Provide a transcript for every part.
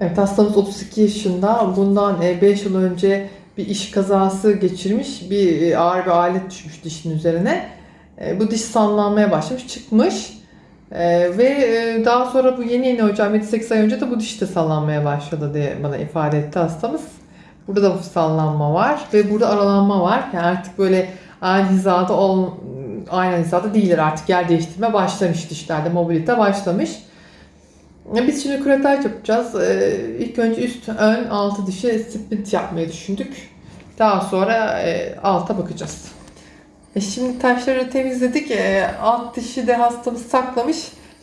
Evet hastamız 32 yaşında. Bundan 5 yıl önce bir iş kazası geçirmiş. Bir e, ağır bir alet düşmüş dişin üzerine. E, Bu diş sallanmaya başlamış, çıkmış. E, Ve e, daha sonra bu yeni yeni hocam 7-8 ay önce de bu diş de sallanmaya başladı diye bana ifade etti hastamız. Burada da sallanma var ve burada aralanma var. Yani artık böyle aynı hizada ol, aynı hizada değiller artık yer değiştirme başlamış dişlerde mobilite başlamış. Biz şimdi küretaj yapacağız. Ee, ilk önce üst, ön, altı dişi split yapmayı düşündük. Daha sonra e, alta bakacağız. E şimdi taşları temizledik. E, alt dişi de hastamız saklamış.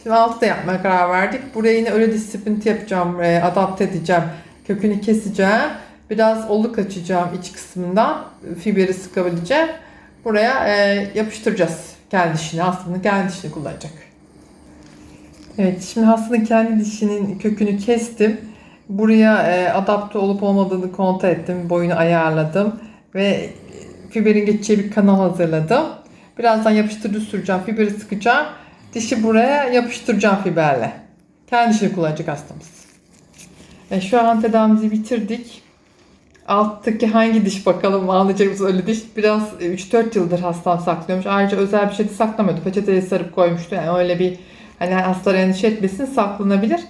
Şimdi altı da yapmaya karar verdik. Buraya yine öyle diş split yapacağım. e, adapte edeceğim. Kökünü keseceğim. Biraz oluk açacağım iç kısmından. Fiberi sıkabileceğim. Buraya e, yapıştıracağız kendi dişini. Hastanın kendi dişini kullanacak. Evet, şimdi hastanın kendi dişinin kökünü kestim. Buraya e, adapte olup olmadığını kontrol ettim. Boyunu ayarladım. Ve fiberin geçeceği bir kanal hazırladım. Birazdan yapıştırıcı süreceğim. Fiberi sıkacağım. Dişi buraya yapıştıracağım fiberle. Kendi dişini kullanacak hastamız. E, şu an tedavimizi bitirdik. Alttaki hangi diş bakalım anlayacağımız öyle diş. Biraz e, 3-4 yıldır hastam saklıyormuş. Ayrıca özel bir şey de saklamıyordu. Peçeteye sarıp koymuştu. Yani öyle bir hani hastalar endişe etmesin saklanabilir.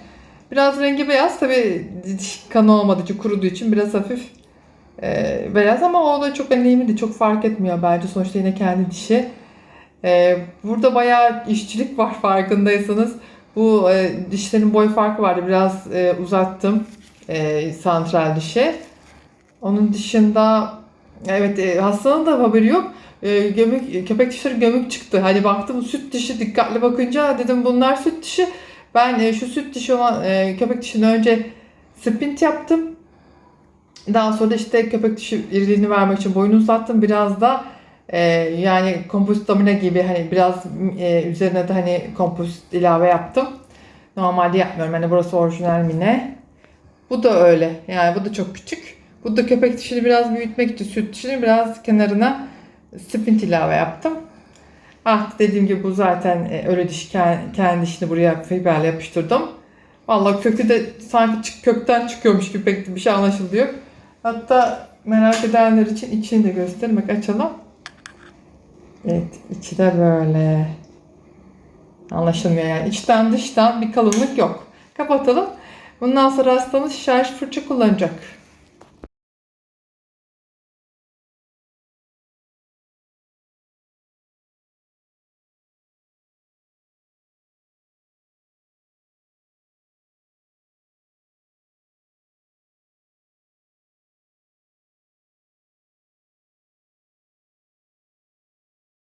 Biraz rengi beyaz tabi diş kanı olmadığı için kuruduğu için biraz hafif e, beyaz ama o da çok önemli değil. Çok fark etmiyor bence. Sonuçta yine kendi dişi. E, burada bayağı işçilik var farkındaysanız. Bu e, dişlerin boy farkı vardı. Biraz e, uzattım e, santral dişi. Onun dışında evet e, hastanın da haberi yok. E, gömük, köpek dişleri gömük çıktı. Hani baktım süt dişi dikkatli bakınca dedim bunlar süt dişi. Ben e, şu süt dişi olan e, köpek dişini önce sprint yaptım. Daha sonra işte köpek dişi iriliğini vermek için boyunu uzattım. Biraz da e, yani kompozit gibi hani biraz e, üzerine de hani kompozit ilave yaptım. Normalde yapmıyorum. Hani burası orijinal mine. Bu da öyle. Yani bu da çok küçük. Bu da köpek dişini biraz büyütmek için süt dişini biraz kenarına sprint ilave yaptım. Ah dediğim gibi bu zaten öyle diş kendi, dişini buraya fiberle yapıştırdım. Vallahi kökü de sanki kökten çıkıyormuş gibi pek bir şey anlaşılıyor. Hatta merak edenler için içini de göstermek açalım. Evet içi de böyle. Anlaşılmıyor yani. İçten dıştan bir kalınlık yok. Kapatalım. Bundan sonra hastamız şarj fırça kullanacak.